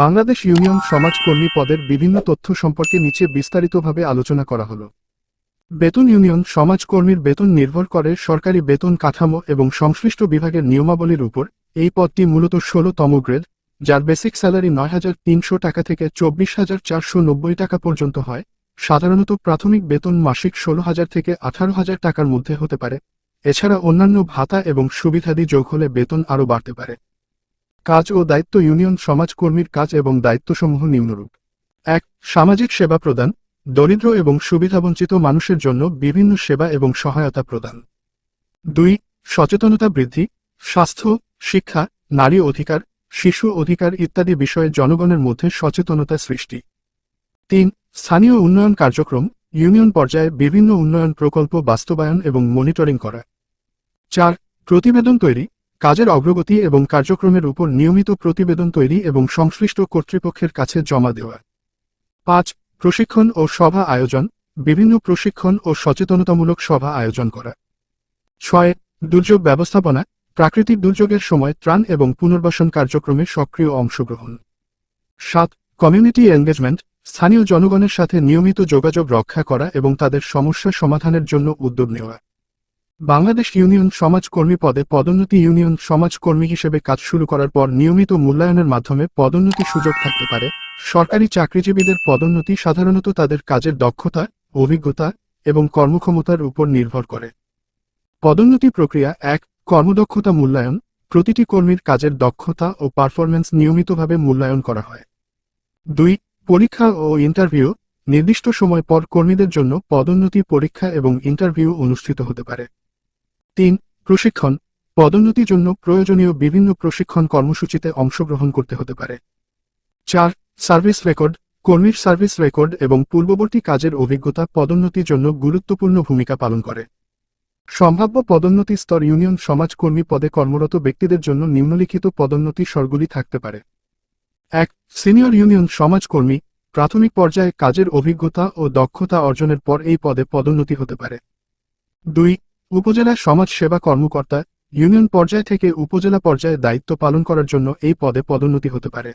Bangladesh union সমাজকর্মী পদের বিভিন্ন তথ্য সম্পর্কে নিচে বিস্তারিতভাবে আলোচনা করা হলো। বেতন ইউনিয়ন সমাজকর্মীর বেতন নির্ভর করে সরকারি বেতন কাঠামো এবং সংশ্লিষ্ট বিভাগের নিয়মাবলীর উপর। এই পদটি মূলত ষোলতম গ্রেড, যার বেসিক স্যালারি নয় হাজার তিনশো টাকা থেকে চব্বিশ হাজার চারশো নব্বই টাকা পর্যন্ত হয়। সাধারণত প্রাথমিক বেতন মাসিক ষোলো হাজার থেকে আঠারো হাজার টাকার মধ্যে হতে পারে। এছাড়া অন্যান্য ভাতা এবং সুবিধাদি যোগ হলে বেতন আরও বাড়তে পারে। কাজ ও দায়িত্ব ইউনিয়ন সমাজকর্মীর কাজ এবং দায়িত্বসমূহ নিম্নরূপ। এক, সামাজিক সেবা প্রদান, দরিদ্র এবং সুবিধাবঞ্চিত মানুষের জন্য বিভিন্ন সেবা এবং সহায়তা প্রদান। দুই, সচেতনতা বৃদ্ধি, স্বাস্থ্য, শিক্ষা, নারী অধিকার, শিশু অধিকার ইত্যাদি বিষয়ে জনগণের মধ্যে সচেতনতা সৃষ্টি। তিন, স্থানীয় উন্নয়ন কার্যক্রম, ইউনিয়ন পর্যায়ে বিভিন্ন উন্নয়ন প্রকল্প বাস্তবায়ন এবং মনিটরিং করা। চার, প্রতিবেদন তৈরি কাজের অগ্রগতি এবং কার্যক্রমের উপর নিয়মিত প্রতিবেদন তৈরি এবং সংশ্লিষ্ট কর্তৃপক্ষের কাছে জমা দেওয়া। পাঁচ, প্রশিক্ষণ ও সভা আয়োজন, বিভিন্ন প্রশিক্ষণ ও সচেতনতামূলক সভা আয়োজন করা। ছয়, দুর্যোগ ব্যবস্থাপনা, প্রাকৃতিক দুর্যোগের সময় ত্রাণ এবং পুনর্বাসন কার্যক্রমে সক্রিয় অংশগ্রহণ। সাত, কমিউনিটি এনগেজমেন্ট, স্থানীয় জনগণের সাথে নিয়মিত যোগাযোগ রক্ষা করা এবং তাদের সমস্যা সমাধানের জন্য উদ্যোগ নেওয়া। বাংলাদেশ ইউনিয়ন সমাজকর্মী পদে পদোন্নতি ইউনিয়ন সমাজকর্মী হিসেবে কাজ শুরু করার পর নিয়মিত মূল্যায়নের মাধ্যমে পদোন্নতি সুযোগ থাকতে পারে। সরকারি চাকরিজীবীদের পদোন্নতি সাধারণত তাদের কাজের দক্ষতা, অভিজ্ঞতা এবং কর্মক্ষমতার উপর নির্ভর করে। পদোন্নতি প্রক্রিয়া এক, কর্মদক্ষতা মূল্যায়ন। প্রতিটি কর্মীর কাজের দক্ষতা ও পারফরম্যান্স নিয়মিতভাবে মূল্যায়ন করা হয়। দুই, পরীক্ষা ও ইন্টারভিউ। নির্দিষ্ট সময় পর কর্মীদের জন্য পদোন্নতি পরীক্ষা এবং ইন্টারভিউ অনুষ্ঠিত হতে পারে। তিন, প্রশিক্ষণ। পদোন্নতির জন্য প্রয়োজনীয় বিভিন্ন প্রশিক্ষণ কর্মসূচিতে অংশগ্রহণ করতে হতে পারে। চার, সার্ভিস রেকর্ড। কর্মীর সার্ভিস রেকর্ড এবং পূর্ববর্তী কাজের অভিজ্ঞতা পদোন্নতির জন্য গুরুত্বপূর্ণ ভূমিকা পালন করে। সম্ভাব্য পদোন্নতি স্তর ইউনিয়ন সমাজকর্মী পদে কর্মরত ব্যক্তিদের জন্য নিম্নলিখিত পদোন্নতি স্বরগুলি থাকতে পারে। এক, সিনিয়র ইউনিয়ন সমাজকর্মী প্রাথমিক পর্যায়ে কাজের অভিজ্ঞতা ও দক্ষতা অর্জনের পর এই পদে পদোন্নতি হতে পারে। দুই উপজেলা সমাজ সেবা কর্মকর্তা, ইউনিয়ন পর্যায় থেকে উপজেলা পর্যায়ে দায়িত্ব পালন করার জন্য এই পদে পদোন্নতি হতে পারে।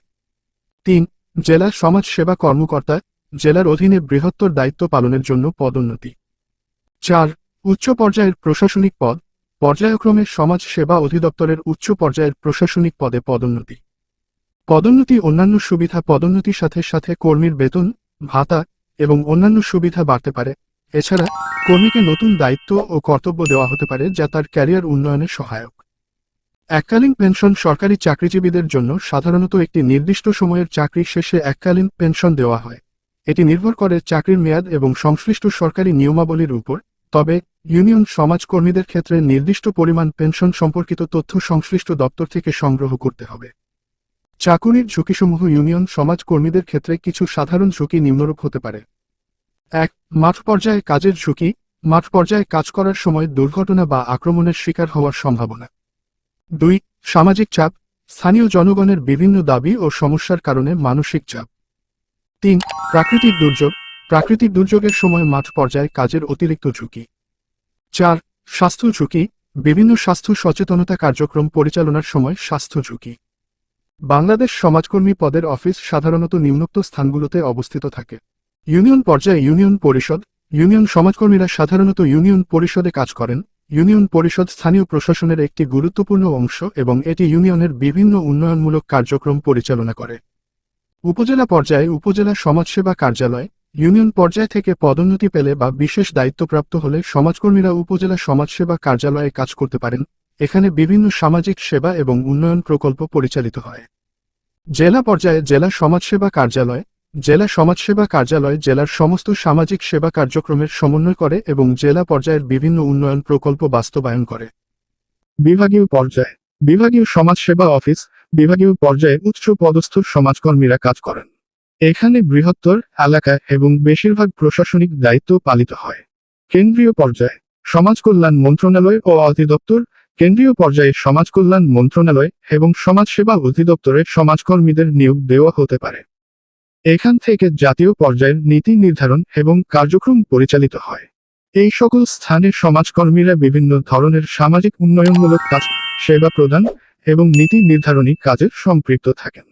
তিন, জেলা সমাজ সেবা কর্মকর্তা, জেলার অধীনে বৃহত্তর দায়িত্ব পালনের জন্য পদোন্নতি। চার, উচ্চ পর্যায়ের প্রশাসনিক পদ, পর্যায়ক্রমে সমাজ সেবা অধিদপ্তরের উচ্চ পর্যায়ের প্রশাসনিক পদে পদোন্নতি। পদোন্নতি অন্যান্য সুবিধা পদোন্নতির সাথে সাথে কর্মীর বেতন, ভাতা এবং অন্যান্য সুবিধা বাড়তে পারে। এছাড়া কর্মীকে নতুন দায়িত্ব ও কর্তব্য দেওয়া হতে পারে যা তার ক্যারিয়ার উন্নয়নে সহায়ক। এককালীন পেনশন সরকারি চাকরিজীবীদের জন্য সাধারণত একটি নির্দিষ্ট সময়ের চাকরি শেষে এককালীন পেনশন দেওয়া হয়। এটি নির্ভর করে চাকরির মেয়াদ এবং সংশ্লিষ্ট সরকারি নিয়মাবলীর উপর, তবে ইউনিয়ন সমাজকর্মীদের ক্ষেত্রে নির্দিষ্ট পরিমাণ পেনশন সম্পর্কিত তথ্য সংশ্লিষ্ট দপ্তর থেকে সংগ্রহ করতে হবে। চাকুরির ঝুঁকিসমূহ ইউনিয়ন সমাজকর্মীদের ক্ষেত্রে কিছু সাধারণ ঝুঁকি নিম্নরূপ হতে পারে। এক, মাঠ পর্যায়ে কাজের ঝুঁকি, মাঠ পর্যায়ে কাজ করার সময় দুর্ঘটনা বা আক্রমণের শিকার হওয়ার সম্ভাবনা। দুই, সামাজিক চাপ, স্থানীয় জনগণের বিভিন্ন দাবি ও সমস্যার কারণে মানসিক চাপ। তিন, প্রাকৃতিক দুর্যোগ, প্রাকৃতিক দুর্যোগের সময় মাঠ পর্যায়ে কাজের অতিরিক্ত ঝুঁকি। চার, স্বাস্থ্য ঝুঁকি, বিভিন্ন স্বাস্থ্য সচেতনতা কার্যক্রম পরিচালনার সময় স্বাস্থ্য ঝুঁকি। বাংলাদেশ সমাজকর্মী পদের অফিস সাধারণত নিম্নোক্ত স্থানগুলোতে অবস্থিত থাকে। ইউনিয়ন পর্যায়ে ইউনিয়ন পরিষদ, ইউনিয়ন সমাজকর্মীরা সাধারণত ইউনিয়ন পরিষদে কাজ করেন। ইউনিয়ন পরিষদ স্থানীয় প্রশাসনের একটি গুরুত্বপূর্ণ অংশ এবং এটি ইউনিয়নের বিভিন্ন উন্নয়নমূলক কার্যক্রম পরিচালনা করে। উপজেলা পর্যায়ে উপজেলা সমাজসেবা কার্যালয়, ইউনিয়ন পর্যায় থেকে পদোন্নতি পেলে বা বিশেষ দায়িত্বপ্রাপ্ত হলে সমাজকর্মীরা উপজেলা সমাজসেবা কার্যালয়ে কাজ করতে পারেন। এখানে বিভিন্ন সামাজিক সেবা এবং উন্নয়ন প্রকল্প পরিচালিত হয়। জেলা পর্যায়ে জেলা সমাজসেবা কার্যালয় জেলা সমাজসেবা কার্যালয় জেলার সমস্ত সামাজিক সেবা কার্যক্রমের সমন্বয় করে এবং জেলা পর্যায়ের বিভিন্ন উন্নয়ন প্রকল্প বাস্তবায়ন করে। বিভাগীয় পর্যায়ে, বিভাগীয় সমাজসেবা অফিস, বিভাগীয় পর্যায়ে উচ্চ পদস্থ সমাজকর্মীরা কাজ করেন। এখানে বৃহত্তর এলাকা এবং বেশিরভাগ প্রশাসনিক দায়িত্ব পালিত হয়। কেন্দ্রীয় পর্যায়ে, সমাজ কল্যাণ মন্ত্রণালয় ও অধিদপ্তর, কেন্দ্রীয় পর্যায়ে সমাজ কল্যাণ মন্ত্রণালয় এবং সমাজসেবা অধিদপ্তরে সমাজকর্মীদের নিয়োগ দেওয়া হতে পারে। এখান থেকে জাতীয় পর্যায়ের নীতি নির্ধারণ এবং কার্যক্রম পরিচালিত হয়। এই সকল স্থানে সমাজকর্মীরা বিভিন্ন ধরনের সামাজিক উন্নয়নমূলক কাজ, সেবা প্রদান এবং নীতি নির্ধারণী কাজে সম্পৃক্ত থাকেন।